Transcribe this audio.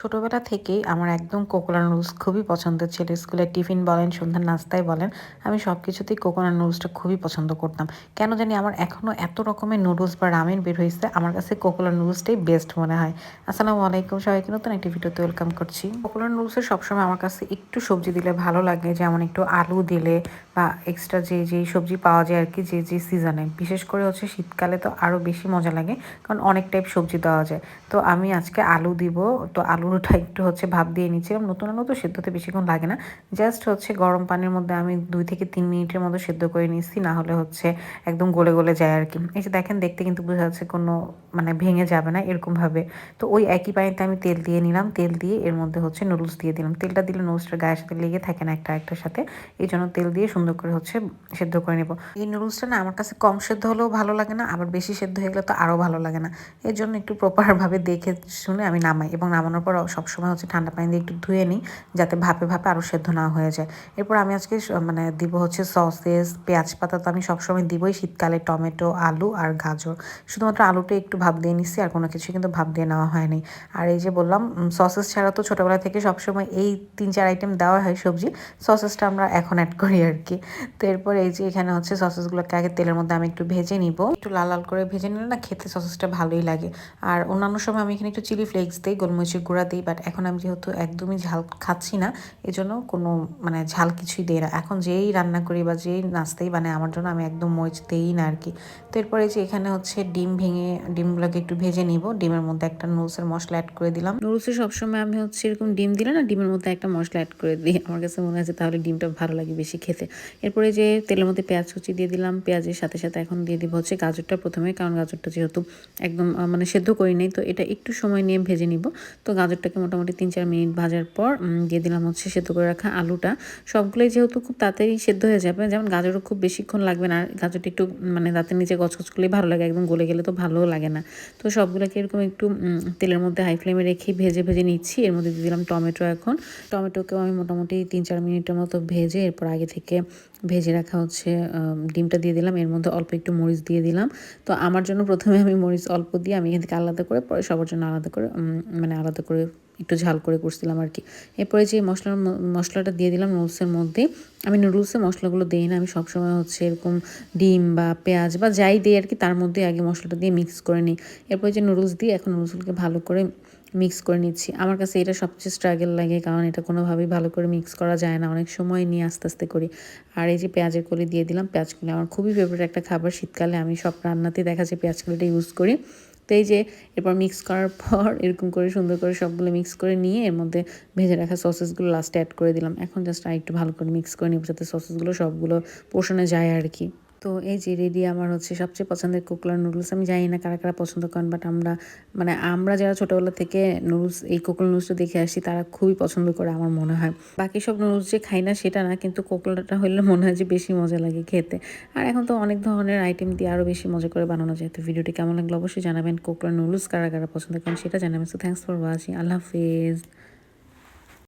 ছোটবেলা থেকেই আমার একদম কোকোনা নুডলস খুবই পছন্দের ছিল। স্কুলে টিফিন বলেন, সন্ধ্যার নাস্তায় বলেন, আমি সব কিছুতেই কোকোনা নুডলসটা খুবই পছন্দ করতাম। কেন জানি আমার এখনও এত রকমের নুডলস বা রামেন বের হয়েছে, আমার কাছে কোকোনা নুডলসটাই বেস্ট মনে হয়। আসসালামু আলাইকুম সবাইকে, নতুন একটি ভিডিওতে ওয়েলকাম করছি। কোকোনা নুডলসের সবসময় আমার কাছে একটু সবজি দিলে ভালো লাগে, যেমন একটু আলু দিলে বা এক্সট্রা যে যেই সবজি পাওয়া যায় আর কি যে যে সিজনে বিশেষ করে হচ্ছে শীতকালে তো আরও বেশি মজা লাগে, কারণ অনেক টাইপ সবজি দেওয়া যায়। তো আমি আজকে আলু দিব, তো আলুটা একটু হচ্ছে ভাপ দিয়ে নিচ্ছিলাম নতুন আলু তো সেদ্ধতে বেশিক্ষণ লাগে না। জাস্ট হচ্ছে গরম পানির মধ্যে আমি দুই থেকে তিন মিনিটের মতো সেদ্ধ করে নিচ্ছি না হলে হচ্ছে একদম গলে গলে যায় আর কি। এই যে দেখেন, দেখতে কিন্তু বোঝা যাচ্ছে কোনো মানে ভেঙে যাবে না এরকমভাবে। তো ওই একই পানিতে আমি তেল দিয়ে নিলাম। তেল দিয়ে এর মধ্যে হচ্ছে নুডলস দিয়ে দিলাম। তেলটা দিলে নুডলসটার গায়ের সাথে লেগে থাকে না একটা একটার সাথে। এই জন্য তেল দিয়ে সুন্দর করে হচ্ছে সেদ্ধ করে নেব। এই নুডলসটা না আমার কাছে কম সেদ্ধ হলেও ভালো লাগে না, আবার বেশি সেদ্ধ হয়ে গেলে তো আরও ভালো লাগে না। এর জন্য একটু প্রপারভাবে দেখে শুনে আমি নামাই এবং নামানোর পর সবসময় হচ্ছে ঠান্ডা পানি দিয়ে একটু ধুয়ে নিই, যাতে ভাপে ভাপে আরও সেদ্ধ না হয়ে যায়। এরপর আমি আজকে মানে দিব হচ্ছে সসেস, পেঁয়াজ পাতা তো আমি সবসময় দিবই শীতকালে টমেটো, আলু আর গাজর। শুধুমাত্র আলুটা একটু ভাপ দিয়ে নিচ্ছি আর কোনো কিছু কিন্তু ভাপ দিয়ে নেওয়া হয়নি। আর এই যে বললাম সসেস ছাড়া তো ছোটোবেলা থেকে সবসময় এই তিন চার আইটেম দেওয়া হয় সবজি, সসেসটা আমরা এখন অ্যাড করি আর কি। তো এরপর এই যে এখানে হচ্ছে সসেসগুলোকে আগে তেলের মধ্যে আমি একটু ভেজে নিব। একটু লাল লাল করে ভেজে নিলে না খেতে সসেসটা ভালোই লাগে। আর অন্যান্য সময় আমি এখানে একটু চিলি ফ্লেক্স দিই, গোলমরিচের গুঁড়া দিই বাট এখন আমি যেহেতু একদমই ঝাল খাচ্ছি না এই জন্য কোনো মানে ঝাল কিছুই দিই না। এখন যেই রান্না করি বা যেই নাস্তাই মানে আমার জন্য আমি একদম মরিচ দিই না আর কি। তো এরপরে যে এখানে হচ্ছে ডিম ভেঙে, ডিমগুলোকে একটু ভেজে নিব। ডিমের মধ্যে একটা নুডলসের মশলা অ্যাড করে দিলাম। নুডলসে সবসময় আমি হচ্ছে এরকম ডিম দিলে না, ডিমের মধ্যে একটা মশলা অ্যাড করে দিই। আমার কাছে মনে হচ্ছে তাহলে ডিমটা ভালো লাগে বেশি খেতে। এরপরে যে তেলের মধ্যে পেঁয়াজ কুচি দিয়ে দিলাম। পেঁয়াজের সাথে সাথে এখন দিয়ে দিব হচ্ছে গাজরটা প্রথমে, কারণ গাজরটা যেহেতু একদম মানে সেদ্ধ করি নেই, তো এটা একটু সময় নিয়ে ভেজে নিব। তো গাজরটাকে মোটামুটি তিন চার মিনিট ভাজার পর দিয়ে দিলাম হচ্ছে সেদ্ধ করে রাখা আলুটা। সবগুলোই যেহেতু খুব তাড়াতাড়ি সেদ্ধ হয়ে যাবে, যেমন গাজরও খুব বেশিক্ষণ লাগবে না গাজরটা একটু মানে দাঁতের নিচে গছগছ করলেই ভালো লাগে, একদম গলে গেলে তো ভালোও লাগে না। তো সবগুলোকে এরকম একটু তেলের মধ্যে হাই ফ্লেমে রেখে ভেজে ভেজে নিচ্ছি। এর মধ্যে দিয়ে দিলাম টমেটো এখন। টমেটোকেও আমি মোটামুটি তিন চার মিনিটের মতো ভেজে, এরপর আগে থেকে ভেজে রাখা হচ্ছে ডিমটা দিয়ে দিলাম। এর মধ্যে অল্প একটু মরিচ দিয়ে দিলাম। তো আমার জন্য প্রথমে আমি মরিচ অল্প দিয়ে আমি এখান থেকে আলাদা করে, পরে সবার জন্য আলাদা করে মানে আলাদা করে একটু ঝাল করে করছিলাম আর কি। এরপরে যে মশলার মশলাটা দিয়ে দিলাম নুডলসের মধ্যে, আমি নুডলসে মশলাগুলো দিই না, আমি সবসময় হচ্ছে এরকম ডিম বা পেঁয়াজ বা যাই দিই আর কি, তার মধ্যে আগে মশলাটা দিয়ে মিক্স করে নিই। এরপরে যে নুডলস দিই, এখন নুডলসগুলোকে ভালো করে মিক্স করে নিচ্ছি। আমার কাছে এটা সবচেয়ে স্ট্রাগল লাগে, কারণ এটা কোনোভাবেই ভালো করে মিক্স করা যায় না, অনেক সময় নিয়ে আস্তে আস্তে করি। আর এই যে পেঁয়াজের কলি দিয়ে দিলাম পেঁয়াজ কলি আমার খুবই ফেভারিট একটা খাবার শীতকালে, আমি সব রান্নাতেই দেখা যায় পেঁয়াজ কলিটা ইউজ করি। এই যে এরপর মিক্স করার পর এরকম করে সুন্দর করে সবগুলো মিক্স করে নিয়ে এর মধ্যে ভেজে রাখা সসেসগুলো লাস্টে অ্যাড করে দিলাম। এখন জাস্ট আর একটু ভালো করে মিক্স করে নিব যাতে সসেসগুলো সবগুলো পোষণে যায় আর কি। তো এই যে রেডি আমার হচ্ছে সবচেয়ে পছন্দের কোকলার নুডলস। আমি জানি না কারা কারা পছন্দ করেন বাট আমরা মানে আমরা যারা ছোটোবেলা থেকে নুডলস, এই কোকলা নুডলসটা দেখে আসি, তারা খুবই পছন্দ করে আমার মনে হয়। বাকি সব নুডলস যে খাই না সেটা না, কিন্তু কোকলাটা হলে মনে হয় যে বেশি মজা লাগে খেতে। আর এখন তো অনেক ধরনের আইটেম দিয়ে আরও বেশি মজা করে বানানো যায়। তো ভিডিওটি কেমন লাগল অবশ্যই জানাবেন, কোকলা নুডলস কারা কারা পছন্দ করেন সেটা জানাবেন। সো থ্যাংকস ফর ওয়াচিং আল্লাহ হাফিজ।